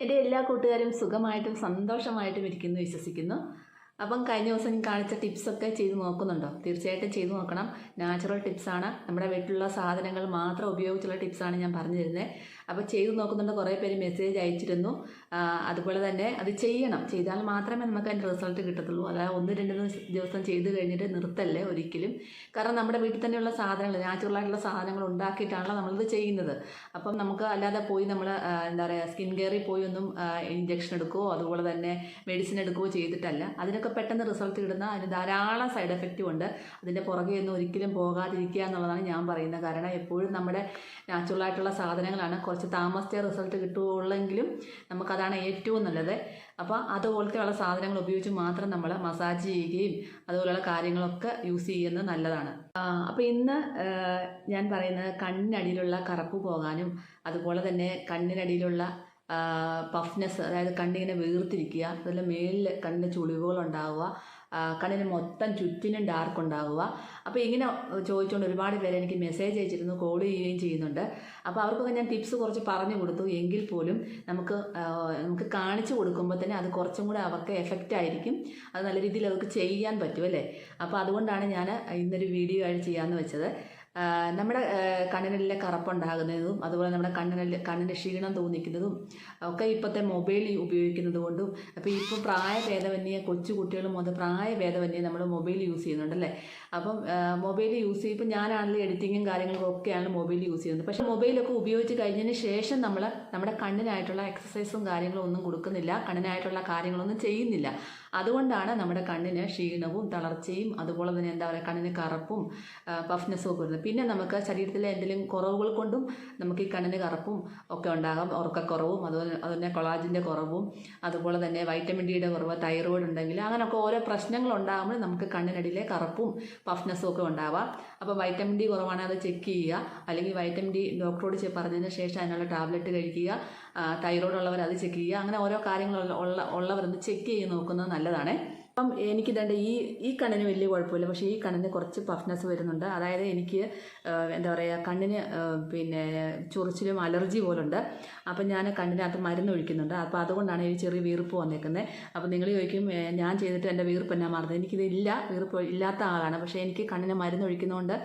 എന്റെ എല്ലാ കൂട്ടുകാരും സുഖമായിട്ടും സന്തോഷമായിട്ടും ഇരിക്കുന്നു വിശ്വസിക്കുന്നു. അപ്പം കഴിഞ്ഞ ദിവസം കാണിച്ച ടിപ്സൊക്കെ ചെയ്ത് നോക്കുന്നുണ്ടോ? തീർച്ചയായിട്ടും ചെയ്ത് നോക്കണം. നാച്ചുറൽ ടിപ്സാണ് നമ്മുടെ വീട്ടിലുള്ള സാധനങ്ങൾ മാത്രം ഉപയോഗിച്ചുള്ള ടിപ്സാണ് ഞാൻ പറഞ്ഞു തരുന്നത് അപ്പോൾ ചെയ്ത് നോക്കുന്നുണ്ട്. കുറേ പേര് മെസ്സേജ് അയച്ചിരുന്നു. അതുപോലെ തന്നെ അത് ചെയ്യണം. ചെയ്താൽ മാത്രമേ നമുക്ക് അതിന്റെ റിസൾട്ട് കിട്ടത്തുള്ളൂ. അതായത് ഒന്ന് രണ്ട് ദിവസം ചെയ്ത് കഴിഞ്ഞിട്ട് നിർത്തല്ലേ ഒരിക്കലും. കാരണം നമ്മുടെ വീട്ടിൽ തന്നെയുള്ള സാധനങ്ങൾ നാച്ചുറൽ ആയിട്ടുള്ള സാധനങ്ങൾ ഉണ്ടാക്കിയിട്ടാണല്ലോ നമ്മളിത് ചെയ്യുന്നത്. അപ്പം നമുക്ക് അല്ലാതെ പോയി നമ്മൾ എന്താ പറയുക സ്കിൻ കെയറിൽ പോയി ഒന്നും ഇഞ്ചക്ഷൻ എടുക്കുകയോ അതുപോലെ തന്നെ മെഡിസിൻ എടുക്കുകയോ ചെയ്തിട്ടല്ല. അതിനൊക്കെ പെട്ടെന്ന് റിസൾട്ട് കിട്ടുന്ന അതിന് ധാരാളം സൈഡ് എഫക്റ്റും ഉണ്ട്. അതിന്റെ പുറകെ ഒന്നും ഒരിക്കലും പോകാതിരിക്കുക എന്നുള്ളതാണ് ഞാൻ പറയുന്നത് കാരണം. എപ്പോഴും നമ്മുടെ നാച്ചുറൽ ആയിട്ടുള്ള സാധനങ്ങളാണ് കുറച്ച് താമസിച്ച റിസൾട്ട് കിട്ടുകയുള്ളെങ്കിലും നമുക്കതാണ് ഏറ്റവും നല്ലത്. അപ്പോൾ അതുപോലത്തെയുള്ള സാധനങ്ങൾ ഉപയോഗിച്ച് മാത്രം നമ്മൾ മസാജ് ചെയ്യുകയും അതുപോലെയുള്ള കാര്യങ്ങളൊക്കെ യൂസ് ചെയ്യുന്നത് നല്ലതാണ്. അപ്പോൾ ഇന്ന് ഞാൻ പറയുന്നത് കണ്ണിനടിയിലുള്ള കറുപ്പ് പോകാനും അതുപോലെ തന്നെ കണ്ണിനടിയിലുള്ള പഫ്നെസ് അതായത് കണ്ണിങ്ങനെ വീർത്തിരിക്കുക അതുപോലെ മേലിൽ കണ്ണിന് ചുളിവുകൾ ഉണ്ടാവുക കണ്ണിന് മൊത്തം ചുറ്റിനും ഡാർക്ക് ഉണ്ടാവുക. അപ്പോൾ ഇങ്ങനെ ചോദിച്ചുകൊണ്ട് ഒരുപാട് പേര് എനിക്ക് മെസ്സേജ് അയച്ചിരുന്നു കോൾ ചെയ്യുകയും ചെയ്യുന്നുണ്ട്. അപ്പോൾ അവർക്കൊക്കെ ഞാൻ ടിപ്സ് കുറച്ച് പറഞ്ഞു കൊടുത്തു. എങ്കിൽ പോലും നമുക്ക് നമുക്ക് കാണിച്ചു കൊടുക്കുമ്പോൾ തന്നെ അത് കുറച്ചും കൂടെ അവർക്ക് എഫക്റ്റ് ആയിരിക്കും. അത് നല്ല രീതിയിൽ അവർക്ക് ചെയ്യാൻ പറ്റും അല്ലേ? അപ്പോൾ അതുകൊണ്ടാണ് ഞാൻ ഇന്നൊരു വീഡിയോ ആയിട്ട് ചെയ്യാമെന്ന് വെച്ചത്. നമ്മുടെ കണ്ണിനെല്ലാം കറുപ്പുണ്ടാകുന്നതും അതുപോലെ നമ്മുടെ കണ്ണിനെ കണ്ണിന് ക്ഷീണം തോന്നിക്കുന്നതും ഒക്കെ ഇപ്പോഴത്തെ മൊബൈൽ ഉപയോഗിക്കുന്നത് കൊണ്ടും അപ്പോൾ ഇപ്പോൾ പ്രായഭേദമന്യേ കൊച്ചു കുട്ടികൾ മുതൽ പ്രായഭേദമന്യേ നമ്മൾ മൊബൈൽ യൂസ് ചെയ്യുന്നുണ്ടല്ലേ അപ്പം മൊബൈൽ യൂസ് ചെയ്യും ഇപ്പം ഞാനാണെങ്കിലും എഡിറ്റിങ്ങും കാര്യങ്ങളും ഒക്കെയാണ് മൊബൈൽ യൂസ് ചെയ്യുന്നത്. പക്ഷേ മൊബൈലൊക്കെ ഉപയോഗിച്ച് കഴിഞ്ഞതിന് ശേഷം നമ്മൾ നമ്മുടെ കണ്ണിനായിട്ടുള്ള എക്സസൈസും കാര്യങ്ങളും ഒന്നും കൊടുക്കുന്നില്ല കണ്ണിനായിട്ടുള്ള കാര്യങ്ങളൊന്നും ചെയ്യുന്നില്ല. അതുകൊണ്ടാണ് നമ്മുടെ കണ്ണിന് ക്ഷീണവും തളർച്ചയും അതുപോലെ തന്നെ എന്താ പറയുക കണ്ണിന് കറുപ്പും പഫ്നെസ്സും ഒക്കെ വരുന്നത്. പിന്നെ നമുക്ക് ശരീരത്തിലെ എന്തെങ്കിലും കുറവുകൾ കൊണ്ടും നമുക്ക് ഈ കണ്ണിന് കറുപ്പും ഒക്കെ ഉണ്ടാകാം. ഉറക്കക്കുറവും അതുപോലെ അതുപോലെ കൊളാജിന്റെ കുറവും അതുപോലെ തന്നെ വൈറ്റമിൻ ഡിയുടെ കുറവ് തൈറോയിഡ് ഉണ്ടെങ്കിൽ അങ്ങനെയൊക്കെ ഓരോ പ്രശ്നങ്ങൾ ഉണ്ടാകുമ്പോൾ നമുക്ക് കണ്ണിനടിയിലെ കറുപ്പും പഫ്നെസ്സും ഒക്കെ ഉണ്ടാവാം. അപ്പോൾ വൈറ്റമിൻ ഡി കുറവാണെങ്കിൽ അത് ചെക്ക് ചെയ്യുക. അല്ലെങ്കിൽ വൈറ്റമിൻ ഡി ഡോക്ടറോട് പറഞ്ഞതിന് ശേഷം അതിനുള്ള ടാബ്ലറ്റ് കഴിക്കുക. തൈറോയ്ഡ് ഉള്ളവർ അത് ചെക്ക് ചെയ്യുക. അങ്ങനെ ഓരോ കാര്യങ്ങൾ ഉള്ള ഉള്ളവരൊന്ന് ചെക്ക് ചെയ്ത് നോക്കുന്നത് നല്ലതാണ്. അപ്പം എനിക്ക് ഇതേണ്ട ഈ ഈ കണ്ണിന് വലിയ കുഴപ്പമില്ല. പക്ഷേ ഈ കണ്ണിന് കുറച്ച് പഫ്നെസ് വരുന്നുണ്ട്. അതായത് എനിക്ക് എന്താ പറയുക കണ്ണിന് പിന്നെ ചൊറിച്ചിലും അലർജി പോലുണ്ട്. അപ്പം ഞാൻ കണ്ണിനകത്ത് മരുന്ന് ഒഴിക്കുന്നുണ്ട്. അപ്പോൾ അതുകൊണ്ടാണ് ഈ ചെറിയ വീർപ്പ് വന്നേക്കുന്നത് അപ്പം നിങ്ങൾ ചോദിക്കും ഞാൻ ചെയ്തിട്ട് എന്റെ വീർപ്പ് എന്നാ മാറുന്നത്? എനിക്കിതില്ല. വീർപ്പ് ഇല്ലാത്ത ആളാണ്. പക്ഷേ എനിക്ക് കണ്ണിന് മരുന്ന് ഒഴിക്കുന്നതുകൊണ്ട്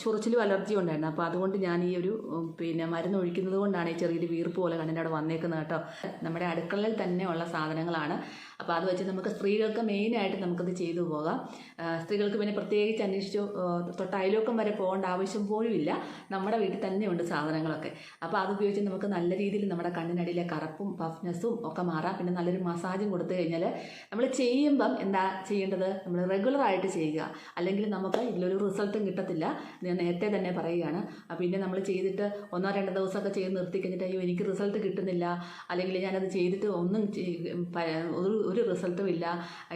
ചൊറിച്ചിലും അലർജി ഉണ്ടായിരുന്നു. അപ്പോൾ അതുകൊണ്ട് ഞാൻ ഈ ഒരു പിന്നെ മരുന്ന് ഒഴിക്കുന്നത് കൊണ്ടാണ് ഈ ചെറിയൊരു വീർപ്പ് പോലെ കണ്ണിന്റെ അവിടെ വന്നേക്കുന്നത് കേട്ടോ. നമ്മുടെ അടുക്കളയിൽ തന്നെ ഉള്ള സാധനങ്ങളാണ്. അപ്പോൾ അത് വെച്ച് നമുക്ക് സ്ത്രീകൾക്ക് മെയിനായിട്ട് നമുക്കത് ചെയ്തു പോകാം. സ്ത്രീകൾക്ക് പിന്നെ പ്രത്യേകിച്ച് അന്വേഷിച്ചു തൊട്ട് അയലോക്കം വരെ പോകേണ്ട ആവശ്യം പോലും ഇല്ല. നമ്മുടെ വീട്ടിൽ തന്നെയുണ്ട് സാധനങ്ങളൊക്കെ. അപ്പോൾ അത് ഉപയോഗിച്ച് നമുക്ക് നല്ല രീതിയിൽ നമ്മുടെ കണ്ണിനടിയിലെ കറുപ്പും പഫ്നെസ്സും ഒക്കെ മാറാം. പിന്നെ നല്ലൊരു മസാജും കൊടുത്തു കഴിഞ്ഞാൽ നമ്മൾ ചെയ്യുമ്പം എന്താ ചെയ്യേണ്ടത്? നമ്മൾ റെഗുലറായിട്ട് ചെയ്യുക. അല്ലെങ്കിൽ നമുക്ക് ഇതിലൊരു റിസൾട്ടും കിട്ടത്തില്ല. ഞാൻ നേരത്തെ തന്നെ പറയുകയാണ്. പിന്നെ നമ്മൾ ചെയ്തിട്ട് ഒന്നോ രണ്ടോ ദിവസമൊക്കെ ചെയ്ത് നിർത്തി കഴിഞ്ഞിട്ട് അയ്യോ എനിക്ക് റിസൾട്ട് കിട്ടുന്നില്ല. അല്ലെങ്കിൽ ഞാനത് ചെയ്തിട്ട് ഒന്നും ഒരു ഒരു റിസൾട്ടും ഇല്ല.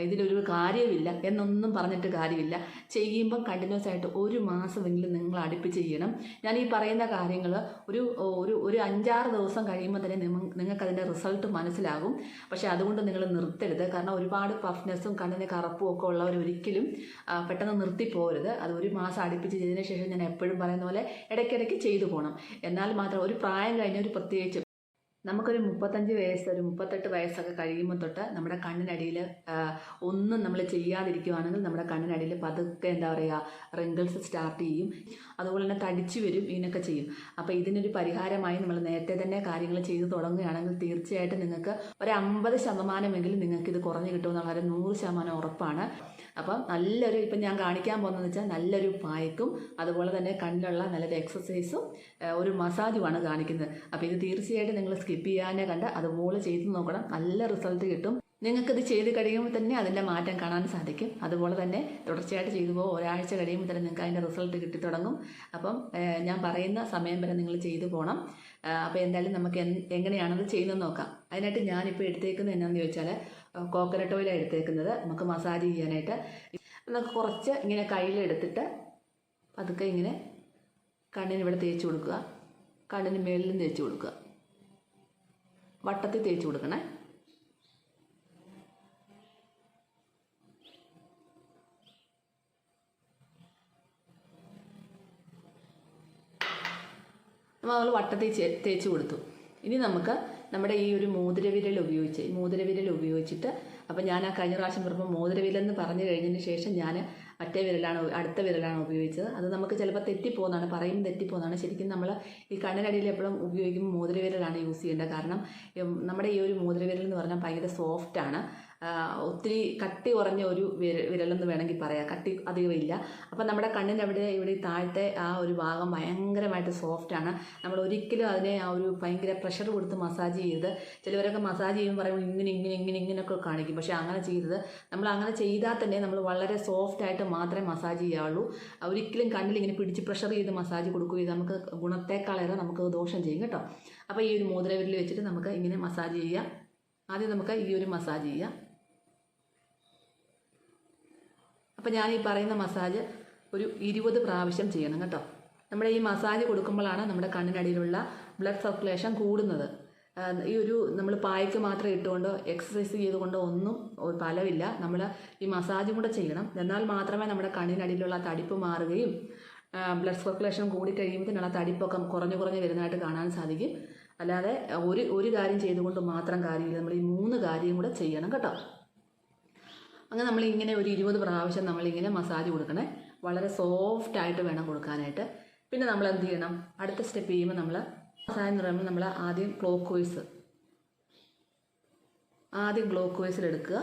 ഇതിലൊരു കാര്യമില്ല എന്നൊന്നും പറഞ്ഞിട്ട് കാര്യമില്ല. ചെയ്യുമ്പം കണ്ടിന്യൂസ് ആയിട്ട് ഒരു മാസമെങ്കിലും നിങ്ങൾ അടുപ്പിച്ച് ചെയ്യണം. ഞാൻ ഈ പറയുന്ന കാര്യങ്ങൾ ഒരു ഒരു ഒരു അഞ്ചാറ് ദിവസം കഴിയുമ്പോൾ തന്നെ നിങ്ങൾക്കതിന്റെ റിസൾട്ട് മനസ്സിലാകും. പക്ഷേ അതുകൊണ്ട് നിങ്ങൾ നിർത്തരുത്. കാരണം ഒരുപാട് പഫ്നെസ്സും കണ്ണിന് കറുപ്പും ഒക്കെ ഉള്ളവർ ഒരിക്കലും പെട്ടെന്ന് നിർത്തിപ്പോരുത് അത് ഒരു മാസം അടുപ്പിച്ച് ചെയ്തതിന് ശേഷം ഞാൻ എപ്പോഴും പറയുന്ന പോലെ ഇടയ്ക്കിടയ്ക്ക് ചെയ്തു പോകണം എന്നാൽ മാത്രം ഒരു പ്രായം കഴിഞ്ഞ ഒരു പ്രത്യേകിച്ച് നമുക്കൊരു മുപ്പത്തഞ്ച് വയസ്സ് ഒരു മുപ്പത്തെട്ട് വയസ്സൊക്കെ കഴിയുമ്പോൾ തൊട്ട് നമ്മുടെ കണ്ണിനടിയിൽ ഒന്നും നമ്മൾ ചെയ്യാതിരിക്കുവാണെങ്കിൽ നമ്മുടെ കണ്ണിനടിയിൽ പതുക്കെ എന്താ പറയുക റിങ്കിൾസ് സ്റ്റാർട്ട് ചെയ്യും. അതുപോലെ തന്നെ തടിച്ചു വരും ഇതിനൊക്കെ ചെയ്യും. അപ്പോൾ ഇതിനൊരു പരിഹാരമായി നമ്മൾ നേരത്തെ തന്നെ കാര്യങ്ങൾ ചെയ്തു തുടങ്ങുകയാണെങ്കിൽ തീർച്ചയായിട്ടും നിങ്ങൾക്ക് ഒരു അമ്പത് ശതമാനമെങ്കിലും നിങ്ങൾക്ക് ഇത് കുറഞ്ഞു കിട്ടുമെന്നുള്ള ഒരു നൂറ് ശതമാനം ഉറപ്പാണ്. അപ്പം നല്ലൊരു ഇപ്പം ഞാൻ കാണിക്കാൻ പോകുന്നതെന്ന് വെച്ചാൽ നല്ലൊരു പായ്ക്കും അതുപോലെ തന്നെ കണ്ണിലുള്ള നല്ലൊരു എക്സസൈസും ഒരു മസാജുമാണ് കാണിക്കുന്നത്. അപ്പോൾ ഇത് തീർച്ചയായിട്ടും നിങ്ങൾ സ്കിപ്പ് ചെയ്യാനേ കണ്ട് അതുപോലെ ചെയ്ത് നോക്കണം. നല്ല റിസൾട്ട് കിട്ടും. നിങ്ങൾക്കിത് ചെയ്ത് കഴിയുമ്പോൾ തന്നെ അതിന്റെ മാറ്റം കാണാൻ സാധിക്കും. അതുപോലെ തന്നെ തുടർച്ചയായിട്ട് ചെയ്തു പോകും. ഒരാഴ്ച കഴിയുമ്പോൾ തന്നെ നിങ്ങൾക്ക് അതിന്റെ റിസൾട്ട് കിട്ടി തുടങ്ങും. അപ്പം ഞാൻ പറയുന്ന സമയം വരെ നിങ്ങൾ ചെയ്തു പോകണം അപ്പോൾ എന്തായാലും നമുക്ക് എങ്ങനെയാണത് ചെയ്യുന്നത് നോക്കാം. അതിനായിട്ട് ഞാനിപ്പോൾ എടുത്തേക്കുന്നത് എന്നാന്ന് ചോദിച്ചാൽ കോക്കനട്ട് ഓയിലാണ് എടുത്തേക്കുന്നത്. നമുക്ക് മസാജ് ചെയ്യാനായിട്ട്. നമുക്ക് കുറച്ച് ഇങ്ങനെ കയ്യിലെടുത്തിട്ട് പതുക്കെ ഇങ്ങനെ കണ്ണിന് ഇവിടെ തേച്ച് കൊടുക്കുക. കണ്ണിന് മേളിലും തേച്ച് കൊടുക്കുക. വട്ടത്തിൽ തേച്ച് കൊടുക്കണേ. നമ്മൾ വട്ടത്തിൽ തേച്ച് കൊടുത്തു. ഇനി നമുക്ക് നമ്മുടെ ഈ ഒരു മോതിരവിരൽ ഉപയോഗിച്ച് മോതിരവിരൽ ഉപയോഗിച്ചിട്ട് അപ്പം ഞാൻ ആ കഴിഞ്ഞ പ്രാവശ്യം പറയുമ്പോൾ മോതിരവിരലെന്ന് പറഞ്ഞു കഴിഞ്ഞതിന് ശേഷം ഞാൻ മറ്റേ വിരലാണ് അടുത്ത വിരലാണ് ഉപയോഗിച്ചത്. അത് നമുക്ക് ചിലപ്പോൾ തെറ്റിപ്പോകുന്നതാണ് പറയും തെറ്റിപ്പോകുന്നതാണ് ശരിക്കും നമ്മൾ ഈ കണ്ണിനടിയിൽ എപ്പോഴും ഉപയോഗിക്കുമ്പോൾ മോതിരവിരലാണ് യൂസ് ചെയ്യേണ്ടത്. കാരണം നമ്മുടെ ഈ ഒരു മോതിരവിരൽ എന്ന് പറഞ്ഞാൽ ഭയങ്കര സോഫ്റ്റാണ് ഒത്തിരി കട്ടി കുറഞ്ഞ ഒരു വിര വിരലെന്ന് വേണമെങ്കിൽ പറയാം. കട്ടി അധികം ഇല്ല. അപ്പം നമ്മുടെ കണ്ണിന്റെ അവിടെ ഇവിടെ താഴത്തെ ആ ഒരു ഭാഗം ഭയങ്കരമായിട്ട് സോഫ്റ്റാണ് നമ്മൾ ഒരിക്കലും അതിനെ ആ ഒരു ഭയങ്കര പ്രഷർ കൊടുത്ത് മസാജ് ചെയ്ത് ചിലവരൊക്കെ മസാജ് ചെയ്യുമ്പോൾ പറയുമ്പോൾ ഇങ്ങനെ ഇങ്ങനെ ഇങ്ങനെ ഇങ്ങനെയൊക്കെ കാണിക്കും. പക്ഷേ അങ്ങനെ ചെയ്തത് നമ്മൾ അങ്ങനെ ചെയ്താൽ തന്നെ നമ്മൾ വളരെ സോഫ്റ്റ് ആയിട്ട് മാത്രമേ മസാജ് ചെയ്യാവുള്ളൂ. ഒരിക്കലും കണ്ണിൽ ഇങ്ങനെ പിടിച്ച് പ്രഷർ ചെയ്ത് മസാജ് കൊടുക്കുകയും നമുക്ക് ഗുണത്തേക്കാളേറെ നമുക്ക് ദോഷം ചെയ്യും കേട്ടോ. അപ്പോൾ ഈ ഒരു മോതിരവിരൽ വെച്ചിട്ട് നമുക്ക് ഇങ്ങനെ മസാജ് ചെയ്യാം. ആദ്യം നമുക്ക് ഈ ഒരു മസാജ് ചെയ്യാം. അപ്പോൾ ഞാൻ ഈ പറയുന്ന മസാജ് ഒരു ഇരുപത് പ്രാവശ്യം ചെയ്യണം കേട്ടോ. നമ്മുടെ ഈ മസാജ് കൊടുക്കുമ്പോഴാണ് നമ്മുടെ കണ്ണിനടിയിലുള്ള ബ്ലഡ് സർക്കുലേഷൻ കൂടുന്നത്. ഈ ഒരു നമ്മൾ പായ്ക്ക് മാത്രം ഇട്ടുകൊണ്ടോ എക്സസൈസ് ചെയ്തുകൊണ്ടോ ഒന്നും ഫലമില്ല. നമ്മൾ ഈ മസാജും കൂടെ ചെയ്യണം. എന്നാൽ മാത്രമേ നമ്മുടെ കണ്ണിനടിയിലുള്ള തടിപ്പ് മാറുകയും ബ്ലഡ് സർക്കുലേഷൻ കൂടി കഴിയുമ്പോഴത്തേനുള്ള തടിപ്പൊക്കെ കുറഞ്ഞു കുറഞ്ഞ് വരുന്നതായിട്ട് കാണാൻ സാധിക്കും. അല്ലാതെ ഒരു ഒരു കാര്യം ചെയ്തുകൊണ്ട് മാത്രം കാര്യമില്ല. നമ്മൾ ഈ മൂന്ന് കാര്യം കൂടെ ചെയ്യണം കേട്ടോ. അങ്ങനെ നമ്മളിങ്ങനെ ഒരു ഇരുപത് പ്രാവശ്യം നമ്മളിങ്ങനെ മസാജ് കൊടുക്കണേ. വളരെ സോഫ്റ്റ് ആയിട്ട് വേണം കൊടുക്കാനായിട്ട്. പിന്നെ നമ്മൾ എന്ത് ചെയ്യണം? അടുത്ത സ്റ്റെപ്പ് ചെയ്യുമ്പോൾ നമ്മൾ മസാജ് എന്ന് പറയുമ്പോൾ നമ്മൾ ആദ്യം ക്ലോക്ക് വൈസ് ആദ്യം ക്ലോക്ക് വൈസിൽ എടുക്കുക.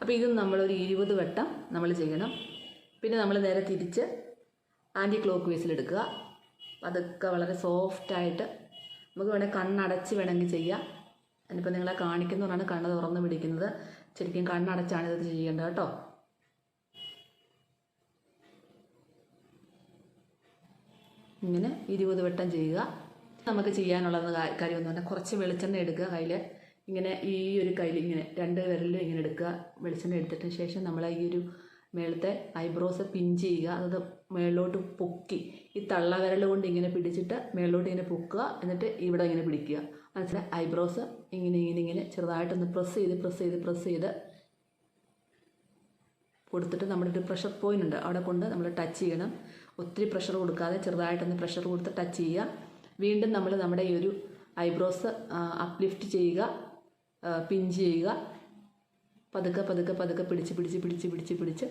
അപ്പോൾ ഇതും നമ്മളൊരു ഇരുപത് വട്ടം നമ്മൾ ചെയ്യണം. പിന്നെ നമ്മൾ നേരെ തിരിച്ച് ആന്റി ക്ലോക്ക് വൈസിൽ എടുക്കുക. അതൊക്കെ വളരെ സോഫ്റ്റായിട്ട് നമുക്ക് വേണമെങ്കിൽ കണ്ണടച്ച് വേണമെങ്കിൽ ചെയ്യാം. അതിനിപ്പോൾ നിങ്ങളെ കാണിക്കുന്നവരാണ് കണ്ണ് തുറന്ന് പിടിക്കുന്നത്. ശരിക്കും കണ്ണടച്ചാണ് ഇത് ചെയ്യേണ്ടത് കേട്ടോ. ഇങ്ങനെ ഇരുപത് വട്ടം ചെയ്യുക. നമുക്ക് ചെയ്യാനുള്ളത് കാര്യം എന്ന് പറഞ്ഞാൽ കുറച്ച് വെളിച്ചെണ്ണ എടുക്കുക കയ്യിൽ ഇങ്ങനെ ഈ ഒരു കയ്യിൽ ഇങ്ങനെ രണ്ട് വിരലിലും ഇങ്ങനെ എടുക്കുക. വെളിച്ചെണ്ണ എടുത്തിട്ട് ശേഷം നമ്മൾ ഈ ഒരു മേളത്തെ ഐബ്രോസ് പിൻ ചെയ്യുക അതായത് മേളിലോട്ട് പൊക്കി ഈ തള്ള വിരൽ കൊണ്ട് ഇങ്ങനെ പിടിച്ചിട്ട് മേളിലോട്ട് ഇങ്ങനെ പൊക്കുക എന്നിട്ട് ഇവിടെ ഇങ്ങനെ പിടിക്കുക. മനസ്സിലായി ഐബ്രോസ് ഇങ്ങനെ ഇങ്ങനെ ഇങ്ങനെ ചെറുതായിട്ടൊന്ന് പ്രസ് ചെയ്ത് പ്രസ് ചെയ്ത് പ്രസ് ചെയ്ത് കൊടുത്തിട്ട് നമ്മുടെ ഒരു പ്രഷർ പോയിന്റ് ഉണ്ട്. അവിടെ കൊണ്ട് നമ്മൾ ടച്ച് ചെയ്യണം. ഒത്തിരി പ്രഷർ കൊടുക്കാതെ ചെറുതായിട്ടൊന്ന് പ്രഷർ കൊടുത്ത് ടച്ച് ചെയ്യുക. വീണ്ടും നമ്മൾ നമ്മുടെ ഈ ഒരു ഐബ്രോസ് അപ്ലിഫ്റ്റ് ചെയ്യുക പിഞ്ച് ചെയ്യുക. പതുക്കെ പതുക്കെ പതുക്കെ പിടിച്ച് പിടിച്ച് പിടിച്ച് പിടിച്ച് പിടിച്ച്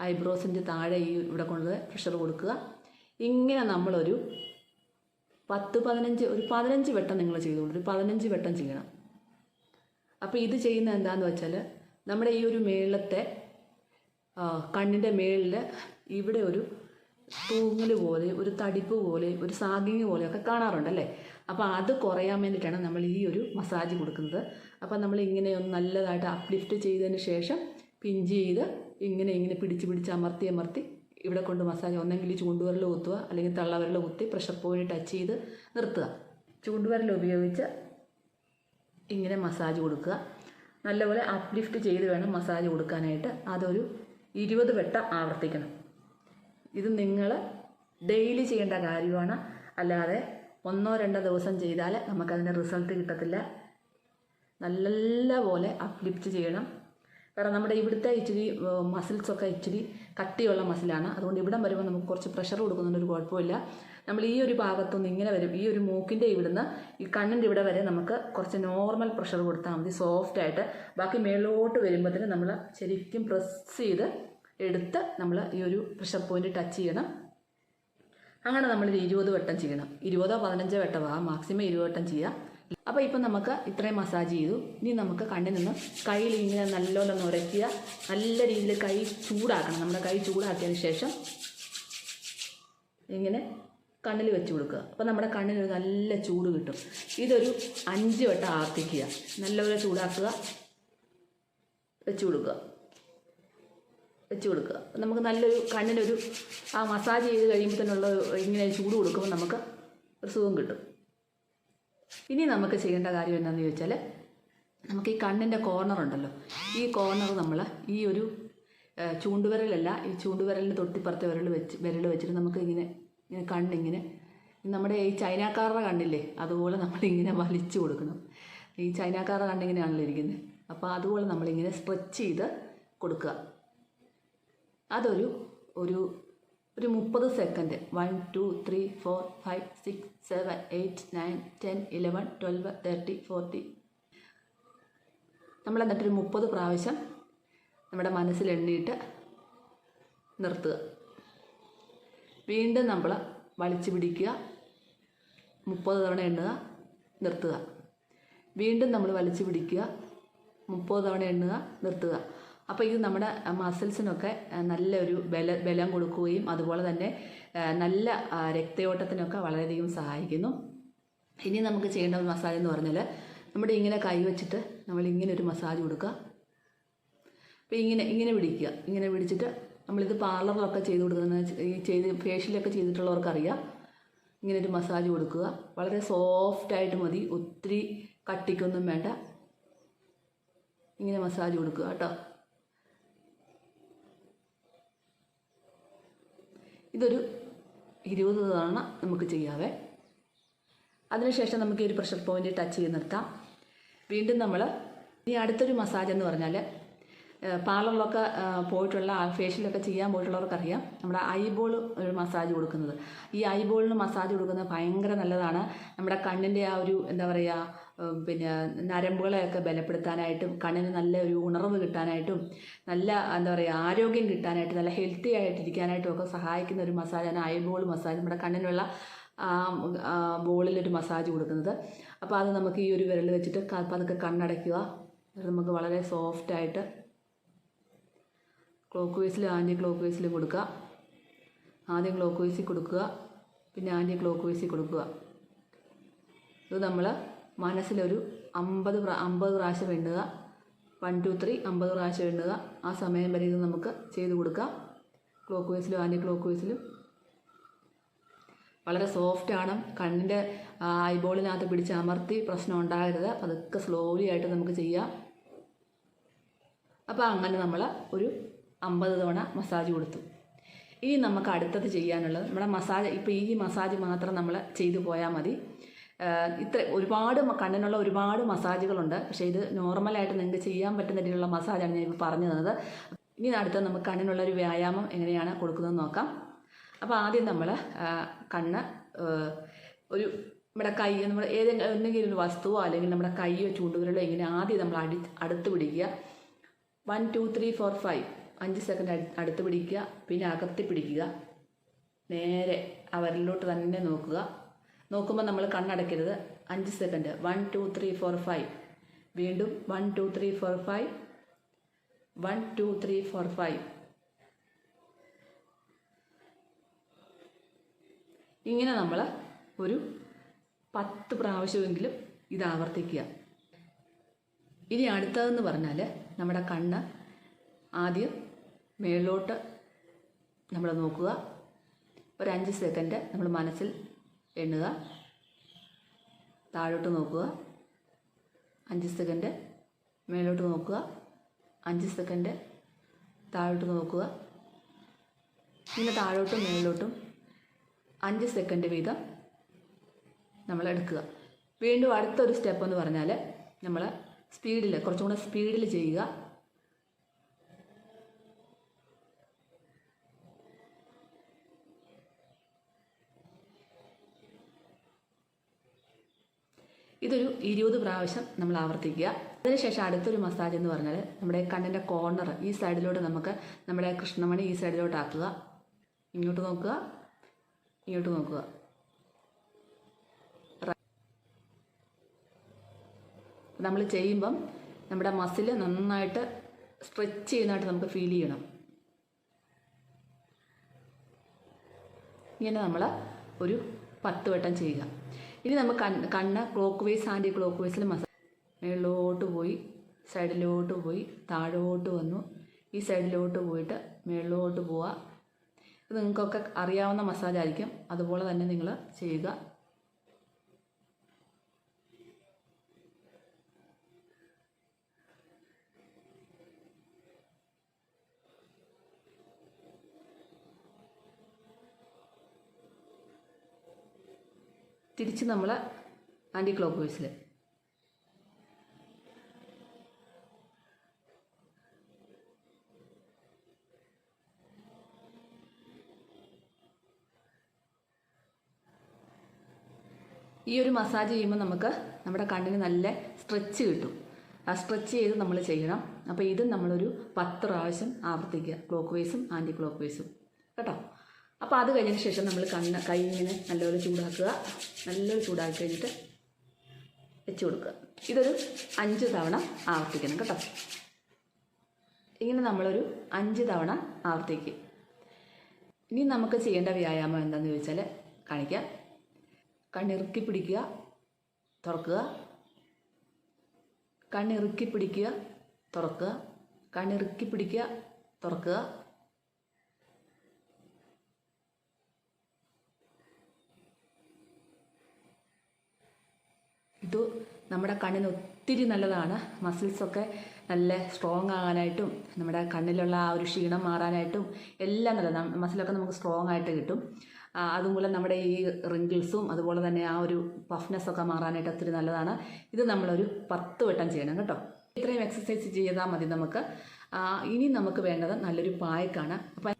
ഐബ്രോസിന്റെ താഴെ ഈ ഇവിടെ കൊണ്ട് പ്രഷർ കൊടുക്കുക. ഇങ്ങനെ നമ്മളൊരു പത്ത് പതിനഞ്ച് ഒരു പതിനഞ്ച് വട്ടം നിങ്ങൾ ചെയ്തോളൂ. ഒരു പതിനഞ്ച് വട്ടം ചെയ്യണം. അപ്പോൾ ഇത് ചെയ്യുന്ന എന്താണെന്ന് വെച്ചാൽ നമ്മുടെ ഈ ഒരു മേളത്തെ കണ്ണിന്റെ മേളിൽ ഇവിടെ ഒരു തൂങ്ങൽ പോലെ ഒരു തടിപ്പ് പോലെ ഒരു സാഗിങ് പോലെയൊക്കെ കാണാറുണ്ടല്ലേ അപ്പോൾ അത് കുറയാൻ വേണ്ടിയിട്ടാണ് നമ്മൾ ഈ ഒരു മസാജ് കൊടുക്കുന്നത്. അപ്പോൾ നമ്മൾ ഇങ്ങനെ ഒന്ന് നല്ലതായിട്ട് അപ്ലിഫ്റ്റ് ചെയ്തതിന് ശേഷം പിഞ്ച് ചെയ്ത് ഇങ്ങനെ ഇങ്ങനെ പിടിച്ച് പിടിച്ച് അമർത്തി അമർത്തി ഇവിടെ കൊണ്ട് മസാജ് ഒന്നെങ്കിൽ ചൂണ്ടുവരൽ കുത്തുക അല്ലെങ്കിൽ തള്ളവരൽ കുത്തി പ്രഷർ പോയിന്റ് ടച്ച് ചെയ്ത് നിർത്തുക. ചൂണ്ടുവരൽ ഉപയോഗിച്ച് ഇങ്ങനെ മസാജ് കൊടുക്കുക. നല്ലപോലെ അപ്ലിഫ്റ്റ് ചെയ്ത് വേണം മസാജ് കൊടുക്കാനായിട്ട്. അതൊരു ഇരുപത് വട്ടം ആവർത്തിക്കണം. ഇത് നിങ്ങൾ ഡെയിലി ചെയ്യേണ്ട കാര്യമാണ്. അല്ലാതെ ഒന്നോ രണ്ടോ ദിവസം ചെയ്താൽ നമുക്കതിന്റെ റിസൾട്ട് കിട്ടത്തില്ല. നല്ല പോലെ അപ്ലിഫ്റ്റ് ചെയ്യണം. കാരണം നമ്മുടെ ഇവിടുത്തെ ഇച്ചിരി മസിൽസൊക്കെ ഇച്ചിരി കട്ടിയുള്ള മസിലാണ് അതുകൊണ്ട് ഇവിടം വരുമ്പോൾ നമുക്ക് കുറച്ച് പ്രഷർ കൊടുക്കുന്നുണ്ട് ഒരു കുഴപ്പമില്ല. നമ്മൾ ഈ ഒരു ഭാഗത്തുനിന്ന് ഇങ്ങനെ വരും. ഈ ഒരു മൂക്കിന്റെ ഇവിടുന്ന് ഈ കണ്ണിന്റെ ഇവിടെ വരെ നമുക്ക് കുറച്ച് നോർമൽ പ്രഷർ കൊടുത്താൽ മതി സോഫ്റ്റായിട്ട് ബാക്കി മേലോട്ട് വരുമ്പോഴത്തേന് നമ്മൾ ശരിക്കും പ്രസ് ചെയ്ത് എടുത്ത് നമ്മൾ ഈ ഒരു പ്രഷർ പോയിന്റ് ടച്ച് ചെയ്യണം. അങ്ങനെ നമ്മൾ ഒരു ഇരുപത് വട്ടം ചെയ്യണം. ഇരുപതോ പതിനഞ്ചോ വട്ടമാകാം മാക്സിമം ഇരുപത് വട്ടം ചെയ്യാം. അപ്പോൾ ഇപ്പം നമുക്ക് ഇത്രയും മസാജ് ചെയ്തു. ഇനി നമുക്ക് കണ്ണിൽ നിന്ന് കയ്യിൽ ഇങ്ങനെ നല്ലോണം ഒന്ന് നല്ല രീതിയിൽ കൈ ചൂടാക്കണം. നമ്മുടെ കൈ ചൂടാക്കിയതിന് ശേഷം ഇങ്ങനെ കണ്ണിൽ വെച്ച് കൊടുക്കുക. അപ്പോൾ നമ്മുടെ കണ്ണിന് നല്ല ചൂട് കിട്ടും. ഇതൊരു അഞ്ച് വട്ടം ആർത്തിക്കുക നല്ലപോലെ ചൂടാക്കുക. വെച്ച് കൊടുക്കുക. വെച്ച് കൊടുക്കുക. നമുക്ക് നല്ലൊരു കണ്ണിനൊരു ആ മസാജ് ചെയ്ത് കഴിയുമ്പോൾ തന്നെയുള്ള ഇങ്ങനെ ചൂട് കൊടുക്കുമ്പോൾ നമുക്ക് ഒരു സുഖം കിട്ടും. ഇനി നമുക്ക് ചെയ്യേണ്ട കാര്യം എന്താണെന്ന് ചോദിച്ചാൽ നമുക്ക് ഈ കണ്ണിന്റെ കോർണർ ഉണ്ടല്ലോ. ഈ കോർണർ നമ്മൾ ഈ ഒരു ചൂണ്ടുവിരലല്ല ഈ ചൂണ്ടുവിരലിന് തൊട്ടിപ്പുറത്തെ വിരൽ വെച്ച് വിരൽ വെച്ചിട്ട് നമുക്ക് ഇങ്ങനെ ഇങ്ങനെ കണ്ണിങ്ങനെ നമ്മുടെ ഈ ചൈനക്കാരുടെ കണ്ണില്ലേ അതുപോലെ നമ്മളിങ്ങനെ വലിച്ചു കൊടുക്കണം. ഈ ചൈനക്കാരുടെ കണ്ണിങ്ങനെയാണല്ലോ ഇരിക്കുന്നത് അപ്പോൾ അതുപോലെ നമ്മളിങ്ങനെ സ്ട്രെച്ച് ചെയ്ത് കൊടുക്കുക. അതൊരു ഒരു ഒരു മുപ്പത് second one two three four five six seven eight nine ten eleven twelve thirty forty നമ്മൾ എന്നിട്ടൊരു മുപ്പത് പ്രാവശ്യം നമ്മുടെ മനസ്സിൽ എണ്ണിയിട്ട് നിർത്തുക. വീണ്ടും നമ്മൾ വലിച്ചു പിടിക്കുക. മുപ്പത് തവണ എണ്ണുക നിർത്തുക. വീണ്ടും നമ്മൾ വലിച്ചു പിടിക്കുക. മുപ്പത് തവണ എണ്ണുക നിർത്തുക. അപ്പോൾ ഇത് നമ്മുടെ മസിൽസിനൊക്കെ നല്ലൊരു ബല ബലം കൊടുക്കുകയും അതുപോലെ തന്നെ നല്ല രക്തയോട്ടത്തിനൊക്കെ വളരെയധികം സഹായിക്കുന്നു. ഇനി നമുക്ക് ചെയ്യേണ്ട ഒരു മസാജ് എന്ന് പറഞ്ഞാൽ നമ്മുടെ ഇങ്ങനെ കൈ വെച്ചിട്ട് നമ്മൾ ഇങ്ങനെ ഒരു മസാജ് കൊടുക്കുക. അപ്പോൾ ഇങ്ങനെ ഇങ്ങനെ പിടിക്കുക. ഇങ്ങനെ പിടിച്ചിട്ട് നമ്മളിത് പാർലറിലൊക്കെ ചെയ്ത് കൊടുക്കുന്ന ചെയ്ത് ഫേഷ്യലൊക്കെ ചെയ്തിട്ടുള്ളവർക്കറിയാം ഇങ്ങനെ ഒരു മസാജ് കൊടുക്കുക. വളരെ സോഫ്റ്റായിട്ട് മതി. ഒത്തിരി കട്ടിക്കൊന്നും വേണ്ട. ഇങ്ങനെ മസാജ് കൊടുക്കുക കേട്ടോ. ഇതൊരു ഇരുപത് തവണ നമുക്ക് ചെയ്യാവേ. അതിനുശേഷം നമുക്ക് ഈ ഒരു പ്രഷർ പോയിന്റ് ടച്ച് ചെയ്ത് നിർത്താം. വീണ്ടും നമ്മൾ ഇനി അടുത്തൊരു മസാജ് എന്ന് പറഞ്ഞാൽ പാർലറിലൊക്കെ പോയിട്ടുള്ള ഫേഷ്യലൊക്കെ ചെയ്യാൻ പോയിട്ടുള്ളവർക്കറിയാം. നമ്മുടെ ഐബോൾ ഒരു മസാജ് കൊടുക്കുന്നത്. ഈ ഐബോളിന് മസാജ് കൊടുക്കുന്നത് ഭയങ്കര നല്ലതാണ്. നമ്മുടെ കണ്ണിന്റെ ആ ഒരു എന്താ പറയുക പിന്നെ നരമ്പുകളെയൊക്കെ ബലപ്പെടുത്താനായിട്ടും കണ്ണിന് നല്ല ഒരു ഉണർവ് കിട്ടാനായിട്ടും നല്ല എന്താ പറയുക ആരോഗ്യം കിട്ടാനായിട്ടും നല്ല ഹെൽത്തി ആയിട്ടിരിക്കാനായിട്ടും ഒക്കെ സഹായിക്കുന്ന ഒരു മസാജാണ് ഐബോൾ മസാജ് നമ്മുടെ കണ്ണിനുള്ള ബോളിലൊരു മസാജ് കൊടുക്കുന്നത്. അപ്പോൾ അത് നമുക്ക് ഈ ഒരു വിരൽ വെച്ചിട്ട് പതുക്കെ കണ്ണടയ്ക്കുക. നമുക്ക് വളരെ സോഫ്റ്റായിട്ട് ക്ലോക്ക് വൈസിൽ ആന്റി ക്ലോക്ക് വൈസിൽ കൊടുക്കുക. ആദ്യം ക്ലോക്ക് വൈസിൽ കൊടുക്കുക. പിന്നെ ആന്റി ക്ലോക്ക് വൈസിൽ കൊടുക്കുക. ഇത് നമ്മൾ മനസ്സിലൊരു അമ്പത് അമ്പത് പ്രാവശ്യം എണ്ണുക. വൺ ടു ത്രീ അമ്പത് പ്രാവശ്യം എണ്ണുക. ആ സമയം വരെ ഇത് നമുക്ക് ചെയ്ത് കൊടുക്കാം. ക്ലോക്ക് വൈസിലും ആന്റി ക്ലോക്ക് വൈസിലും വളരെ സോഫ്റ്റ് ആണ്. കണ്ണിന്റെ ഐബോളിനകത്ത് പിടിച്ച് അമർത്തി പ്രശ്നം ഉണ്ടാകരുത്. അതൊക്കെ സ്ലോലി ആയിട്ട് നമുക്ക് ചെയ്യാം. അപ്പോൾ അങ്ങനെ നമ്മൾ ഒരു അമ്പത് തവണ മസാജ് കൊടുത്തു. ഇനി നമുക്ക് അടുത്തത് ചെയ്യാനുള്ളത് നമ്മുടെ മസാജ് ഇപ്പോൾ ഈ മസാജ് മാത്രം നമ്മൾ ചെയ്തു പോയാൽ മതി. ഇത്ര ഒരുപാട് കണ്ണിനുള്ള ഒരുപാട് മസാജുകളുണ്ട്. പക്ഷേ ഇത് നോർമലായിട്ട് നിങ്ങൾക്ക് ചെയ്യാൻ പറ്റുന്ന രീതിയിലുള്ള മസാജാണ് ഞാൻ ഇപ്പോൾ പറഞ്ഞു തന്നത്. ഇനി അടുത്ത നമുക്ക് കണ്ണിനുള്ള ഒരു വ്യായാമം എങ്ങനെയാണ് കൊടുക്കുന്നത് നോക്കാം. അപ്പോൾ ആദ്യം നമ്മൾ കണ്ണ് ഒരു നമ്മുടെ കൈ നമ്മൾ ഏതെങ്കിലും എന്തെങ്കിലും ഒരു വസ്തുവോ അല്ലെങ്കിൽ നമ്മുടെ കൈയോ ചൂണ്ടുകളോ എങ്ങനെ ആദ്യം നമ്മൾ അടി അടുത്ത് പിടിക്കുക. One two three four five അഞ്ച് സെക്കൻഡ് അടുത്ത് പിടിക്കുക പിന്നെ അകത്തി പിടിക്കുക. നേരെ അവരിലോട്ട് തന്നെ നോക്കുക. നോക്കുമ്പോൾ നമ്മൾ കണ്ണടയ്ക്കരുത് അഞ്ച് second one two three four five വീണ്ടും one two three four five one two three four five ഇങ്ങനെ നമ്മൾ ഒരു പത്ത് പ്രാവശ്യമെങ്കിലും ഇത് ആവർത്തിക്കുക. ഇനി അടുത്തതെന്ന് പറഞ്ഞാൽ നമ്മുടെ കണ്ണ് ആദ്യം മേളിലോട്ട് നമ്മൾ നോക്കുക. ഒരു അഞ്ച് സെക്കൻഡ് നമ്മൾ മനസ്സിൽ എണ്ണുക. താഴോട്ട് നോക്കുക. അഞ്ച് സെക്കൻഡ് മേലോട്ട് നോക്കുക. അഞ്ച് സെക്കൻഡ് താഴോട്ട് നോക്കുക. ഇങ്ങനെ താഴോട്ടും മേലോട്ടും അഞ്ച് സെക്കൻഡ് വീതം നമ്മൾ എടുക്കുക. വീണ്ടും അടുത്തൊരു സ്റ്റെപ്പ് എന്ന് പറഞ്ഞാൽ നമ്മൾ സ്പീഡിൽ കുറച്ചും കൂടെ സ്പീഡിൽ ചെയ്യുക. ഇതൊരു ഇരുപത് പ്രാവശ്യം നമ്മൾ ആവർത്തിക്കുക. അതിനുശേഷം അടുത്തൊരു മസാജ് എന്ന് പറഞ്ഞാൽ നമ്മുടെ കണ്ണിന്റെ കോർണർ ഈ സൈഡിലോട്ട് നമുക്ക് നമ്മുടെ കൃഷ്ണമണി ഈ സൈഡിലോട്ട് ആക്കുക. ഇങ്ങോട്ട് നോക്കുക. ഇങ്ങോട്ട് നോക്കുക. നമ്മൾ ചെയ്യുമ്പം നമ്മുടെ മസിൽ നന്നായിട്ട് സ്ട്രെച്ച് ചെയ്യുന്നതായിട്ട് നമുക്ക് ഫീൽ ചെയ്യണം. ഇങ്ങനെ നമ്മൾ ഒരു പത്ത് വട്ടം ചെയ്യുക. ഇനി നമ്മൾ കണ്ണ് ക്ലോക്ക് വൈസ് ആന്റി ക്ലോക്ക് വൈസിൽ മസാജ് മേളിലോട്ട് പോയി സൈഡിലോട്ട് പോയി താഴോട്ട് വന്നു. ഈ സൈഡിലോട്ട് പോയിട്ട് മേളിലോട്ട് പോവുക ഇത് നിങ്ങൾക്കൊക്കെ അറിയാവുന്ന മസാജായിരിക്കും അതുപോലെ തന്നെ നിങ്ങൾ ചെയ്യുക. തിരിച്ച് നമ്മൾ ആന്റി ക്ലോക്ക് വൈസിൽ ഈ ഒരു മസാജ് ചെയ്യുമ്പോൾ നമുക്ക് നമ്മുടെ കണ്ണിന് നല്ല സ്ട്രെച്ച് കിട്ടും. ആ സ്ട്രെച്ച് ചെയ്ത് നമ്മൾ ചെയ്യണം. അപ്പോൾ ഇത് നമ്മളൊരു പത്ത് പ്രാവശ്യം ആവർത്തിക്കുക. ക്ലോക്ക് വൈസും ആന്റി ക്ലോക്ക് വൈസും കേട്ടോ? അപ്പോൾ അത് കഴിഞ്ഞതിന് ശേഷം നമ്മൾ കണ്ണ് കൈ ഇങ്ങനെ നല്ലപോലെ ചൂടാക്കുക. നല്ലൊരു ചൂടാക്കി കഴിഞ്ഞിട്ട് വെച്ച് കൊടുക്കുക. ഇതൊരു അഞ്ച് തവണ ആവർത്തിക്കണം കേട്ടോ. ഇങ്ങനെ നമ്മളൊരു അഞ്ച് തവണ ആവർത്തിക്കുക ഇനി നമുക്ക് ചെയ്യേണ്ട വ്യായാമം എന്താണെന്ന് ചോദിച്ചാൽ കാണിക്കാം. കണ്ണിറുക്കി പിടിക്കുക തുറക്കുക. കണ്ണിറുക്കി പിടിക്കുക തുറക്കുക. കണ്ണിറുക്കി പിടിക്കുക തുറക്കുക. ഇത് നമ്മുടെ കണ്ണിന് ഒത്തിരി നല്ലതാണ്. മസിൽസൊക്കെ നല്ല സ്ട്രോങ് ആകാനായിട്ടും നമ്മുടെ കണ്ണിലുള്ള ആ ഒരു ക്ഷീണം മാറാനായിട്ടും എല്ലാം നല്ലതാണ് മസിലൊക്കെ നമുക്ക് സ്ട്രോങ് ആയിട്ട് കിട്ടും. അതുപോലെ നമ്മുടെ ഈ റിങ്കിൾസും അതുപോലെ തന്നെ ആ ഒരു പഫ്നെസ് ഒക്കെ മാറാനായിട്ട് ഒത്തിരി നല്ലതാണ്. ഇത് നമ്മളൊരു പത്ത് വട്ടം ചെയ്യണം കേട്ടോ. ഇത്രയും എക്സസൈസ് ചെയ്താൽ മതി നമുക്ക്. ഇനി നമുക്ക് വേണ്ടത് നല്ലൊരു പായക്കാണ്. അപ്പം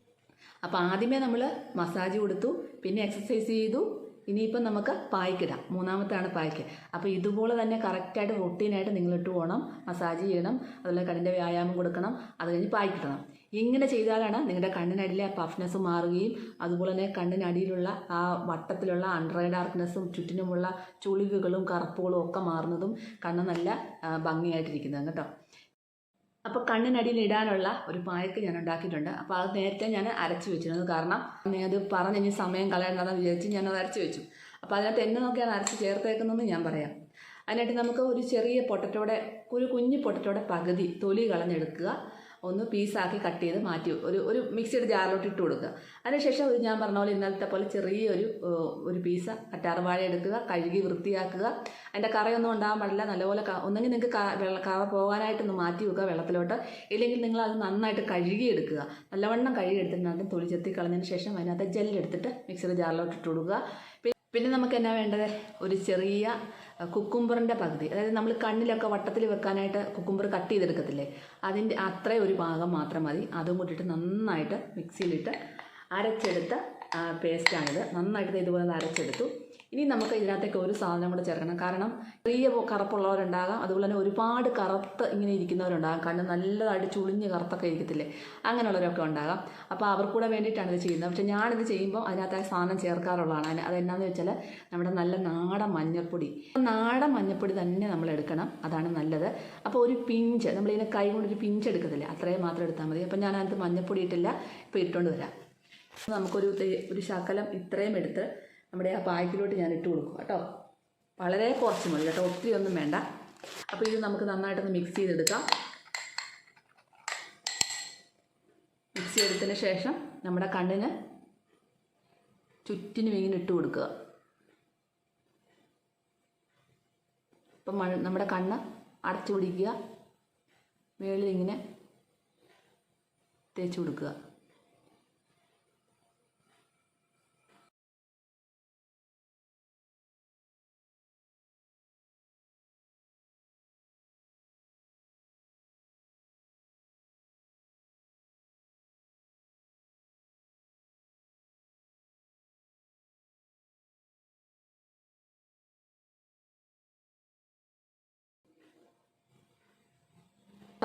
അപ്പോൾ ആദ്യമേ നമ്മൾ മസാജ് കൊടുത്തു പിന്നെ എക്സസൈസ് ചെയ്തു. ഇനിയിപ്പം നമുക്ക് പായ്ക്കിടാം. മൂന്നാമത്തെയാണ് പായ്ക്ക്. അപ്പോൾ ഇതുപോലെ തന്നെ കറക്റ്റായിട്ട് റൊട്ടീനായിട്ട് നിങ്ങളിട്ട് പോകണം മസാജ് ചെയ്യണം അതുപോലെ കണ്ണിന്റെ വ്യായാമം കൊടുക്കണം അത് കഴിഞ്ഞ് പായ്ക്കിടണം. ഇങ്ങനെ ചെയ്താലാണ് നിങ്ങളുടെ കണ്ണിനടിയിലെ ആ പഫ്നെസ് മാറുകയും അതുപോലെ തന്നെ കണ്ണിനടിയിലുള്ള ആ വട്ടത്തിലുള്ള അണ്ടർ ഡാർക്ക്നെസ്സും ചുറ്റിനുമുള്ള ചുളിവുകളും കറുപ്പുകളും ഒക്കെ മാറുന്നതും കണ്ണ് നല്ല ഭംഗിയായിട്ടിരിക്കുന്നതും കേട്ടോ. അപ്പോൾ കണ്ണിനടിയിൽ ഇടാനുള്ള ഒരു പായക്ക് ഞാൻ ഉണ്ടാക്കിയിട്ടുണ്ട്. അപ്പോൾ അത് നേരത്തെ ഞാൻ അരച്ച് വെച്ചിരുന്നു. കാരണം അത് പറഞ്ഞ് സമയം കളയണ്ടെന്ന് വിചാരിച്ച് ഞാൻ അത് അരച്ച് വെച്ചു. അപ്പോൾ അതിനകത്ത് എന്നെ നോക്കിയാണ് അരച്ച് ചേർത്തേക്കുന്നതെന്ന് ഞാൻ പറയാം. അതിനായിട്ട് നമുക്ക് ഒരു ചെറിയ പൊട്ടറ്റോടെ ഒരു കുഞ്ഞു പൊട്ടറ്റോടെ പകുതി തൊലി കളഞ്ഞെടുക്കുക. ഒന്ന് പീസാക്കി കട്ട് ചെയ്ത് മാറ്റി ഒരു ഒരു മിക്സിയുടെ ജാറിലോട്ട് ഇട്ട് കൊടുക്കുക. അതിനുശേഷം ഒരു ഞാൻ പറഞ്ഞ പോലെ ഇന്നലത്തെ പോലെ ചെറിയൊരു ഒരു പീസ കറ്റാർവാഴ എടുക്കുക കഴുകി വൃത്തിയാക്കുക. അതിന്റെ കറയൊന്നും ഉണ്ടാകാൻ പാടില്ല. നല്ലപോലെ ഒന്നെങ്കിൽ നിങ്ങൾക്ക് കറ പോകാനായിട്ടൊന്ന് മാറ്റി വെക്കുക വെള്ളത്തിലോട്ട്. ഇല്ലെങ്കിൽ നിങ്ങൾ അത് നന്നായിട്ട് കഴുകിയെടുക്കുക നല്ലവണ്ണം കഴുകിയെടുത്തിട്ട് തൊലി ചെത്തി കളഞ്ഞതിന് ശേഷം അതിനകത്ത് ജെല്ലെടുത്തിട്ട് മിക്സിയുടെ ജാറിലോട്ട് ഇട്ട് കൊടുക്കുക. പിന്നെ നമുക്ക് എന്നാ വേണ്ടത്? ഒരു ചെറിയ കുക്കുംബറിന്റെ പകുതി. അതായത് നമ്മൾ കണ്ണിലൊക്കെ വട്ടത്തിൽ വെക്കാനായിട്ട് കുക്കുംബർ കട്ട് ചെയ്തെടുക്കത്തില്ലേ? അതിന്റെ അത്ര ഒരു ഭാഗം മാത്രം മതി. അതും കൂട്ടിയിട്ട് നന്നായിട്ട് മിക്സിയിലിട്ട് അരച്ചെടുത്ത പേസ്റ്റാണിത് നന്നായിട്ട് ഇതുപോലെ അരച്ചെടുത്തു. ഇനി നമുക്ക് ഇതിനകത്തേക്ക് ഒരു സാധനം കൂടെ ചേർക്കണം. കാരണം ചെറിയ കറുപ്പുള്ളവരുണ്ടാകാം. അതുപോലെ തന്നെ ഒരുപാട് കറുത്ത് ഇങ്ങനെ ഇരിക്കുന്നവരുണ്ടാകാം. കണ്ണ് നല്ലതായിട്ട് ചുളിഞ്ഞ് കറുത്തൊക്കെ ഇരിക്കത്തില്ലേ? അങ്ങനെയുള്ളവരൊക്കെ ഉണ്ടാകാം. അപ്പോൾ അവർക്കൂടെ വേണ്ടിയിട്ടാണ് ഇത് ചെയ്യുന്നത്. പക്ഷേ ഞാനിത് ചെയ്യുമ്പോൾ അതിനകത്ത് ആ സാധനം ചേർക്കാറുള്ളതാണ്. അതിന് അതെന്നാന്ന് വെച്ചാൽ നമ്മുടെ നല്ല നാടൻ മഞ്ഞൾപ്പൊടി. നാടൻ മഞ്ഞൾപ്പൊടി തന്നെ നമ്മൾ എടുക്കണം. അതാണ് നല്ലത്. അപ്പോൾ ഒരു പിഞ്ച് നമ്മളിതിനെ കൈ കൊണ്ടൊരു പിഞ്ച് എടുക്കത്തില്ലേ? അത്രയും മാത്രം എടുത്താൽ മതി. അപ്പോൾ ഞാൻ അതിനകത്ത് മഞ്ഞൾപ്പൊടി ഇട്ടില്ല. ഇപ്പോൾ ഇട്ടുകൊണ്ട് വരാം. നമുക്കൊരു ഒരു ശകലം ഇത്രയും എടുത്ത് നമ്മുടെ ആ പായ്ക്കിലോട്ട് ഞാൻ ഇട്ട് കൊടുക്കും കേട്ടോ. വളരെ കുറച്ച് മതി കേട്ടോ ഒത്തിരി ഒന്നും വേണ്ട. അപ്പോൾ ഇത് നമുക്ക് നന്നായിട്ടൊന്ന് മിക്സ് ചെയ്തെടുക്കാം. മിക്സ് ചെയ്തതിന് ശേഷം നമ്മുടെ കണ്ണിന് ചുറ്റിനും ഇങ്ങനെ ഇട്ട് കൊടുക്കുക. അപ്പം മഴ നമ്മുടെ കണ്ണ് അടച്ചു പിടിക്കുക. മേളിൽ ഇങ്ങനെ തേച്ച് കൊടുക്കുക.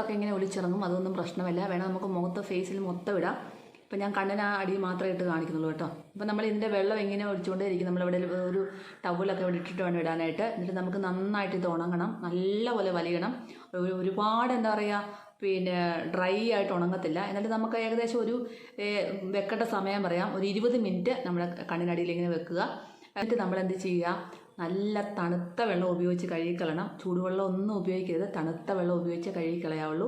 ഒക്കെ ഇങ്ങനെ ഒലിച്ചിറങ്ങും. അതൊന്നും പ്രശ്നമല്ല. വേണം നമുക്ക് മുഖത്ത് ഫേസിൽ മൊത്തം ഇടാം. ഇപ്പം ഞാൻ കണ്ണിന് ആ അടി മാത്രമേ ഇട്ട് കാണിക്കുന്നുള്ളൂ കേട്ടോ. അപ്പം നമ്മൾ ഇതിന്റെ വെള്ളം ഇങ്ങനെ ഒഴിച്ചുകൊണ്ടേ ഇരിക്കും നമ്മളിവിടെ ഒരു ടവലൊക്കെ ഇവിടെ ഇട്ടിട്ട് വേണം ഇടാനായിട്ട്. എന്നിട്ട് നമുക്ക് നന്നായിട്ട് ഇത് ഉണങ്ങണം. നല്ലപോലെ വലിയണം. ഒരു ഒരുപാട് എന്താ പറയുക പിന്നെ ഡ്രൈ ആയിട്ട് ഉണങ്ങത്തില്ല. എന്നിട്ട് നമുക്ക് ഏകദേശം ഒരു വെക്കേണ്ട സമയം പറയാം. ഒരു ഇരുപത് മിനിറ്റ് നമ്മുടെ കണ്ണിനടിയിൽ ഇങ്ങനെ വെക്കുക. എന്നിട്ട് നമ്മൾ എന്ത് ചെയ്യുക? നല്ല തണുത്ത വെള്ളം ഉപയോഗിച്ച് കഴുകിക്കളയണം. ചൂടുവെള്ളം ഒന്നും ഉപയോഗിക്കരുത്. തണുത്ത വെള്ളം ഉപയോഗിച്ച് കഴുകിക്കളയാവുള്ളൂ.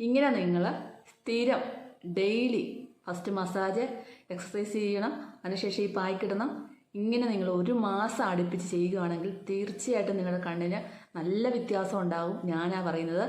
ഇങ്ങനെ നിങ്ങൾ സ്ഥിരം ഡെയിലി ഫസ്റ്റ് മസാജ് എക്സസൈസ് ചെയ്യണം. അതിനുശേഷം ഈ പായ്ക്കിടണം ഇങ്ങനെ നിങ്ങൾ ഒരു മാസം അടുപ്പിച്ച് ചെയ്യുകയാണെങ്കിൽ തീർച്ചയായിട്ടും നിങ്ങളുടെ കണ്ണിന് നല്ല വ്യത്യാസം ഉണ്ടാകും ഞാനാ പറയുന്നത്.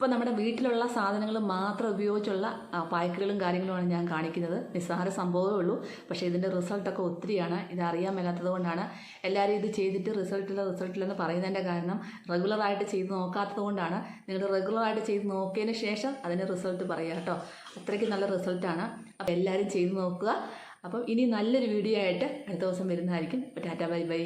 അപ്പോൾ നമ്മുടെ വീട്ടിലുള്ള സാധനങ്ങൾ മാത്രം ഉപയോഗിച്ചുള്ള പായ്ക്കുകളും കാര്യങ്ങളുമാണ് ഞാൻ കാണിക്കുന്നത്. നിസ്സാര സംഭവമേ ഉള്ളൂ. പക്ഷേ ഇതിന്റെ റിസൾട്ടൊക്കെ ഒത്തിരിയാണ്. ഇത് അറിയാൻ മേലാത്തത് കൊണ്ടാണ് എല്ലാവരും ഇത് ചെയ്തിട്ട് റിസൾട്ടില്ല റിസൾട്ടില്ലെന്ന് പറയുന്നതിന്റെ കാരണം റെഗുലറായിട്ട് ചെയ്ത് നോക്കാത്തത് കൊണ്ടാണ്. നിങ്ങൾ റെഗുലറായിട്ട് ചെയ്ത് നോക്കിയതിന് ശേഷം അതിന്റെ റിസൾട്ട് പറയുക കേട്ടോ. അത്രയ്ക്ക് നല്ല റിസൾട്ടാണ് അപ്പോൾ എല്ലാവരും ചെയ്ത് നോക്കുക. അപ്പം ഇനി നല്ലൊരു വീഡിയോ ആയിട്ട് അടുത്ത ദിവസം വരുന്നതായിരിക്കും. Tata bye bye.